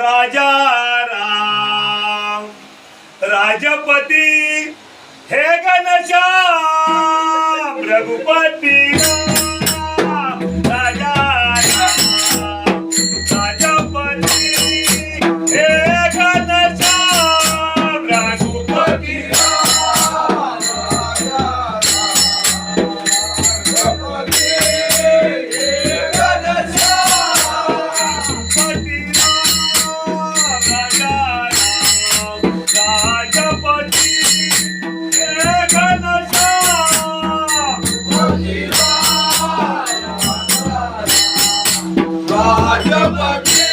राजा राम. राजपती हे घनश्याम रघुपती राजपती राम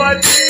राजा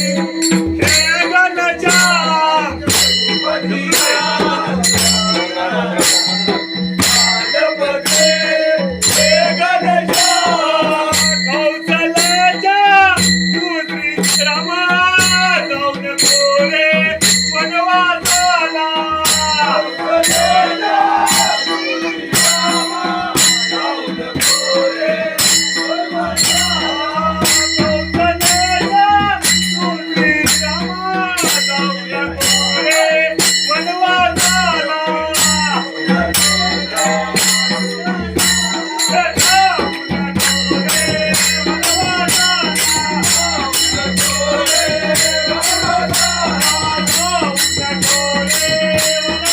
amar, donde pude ದೇವರ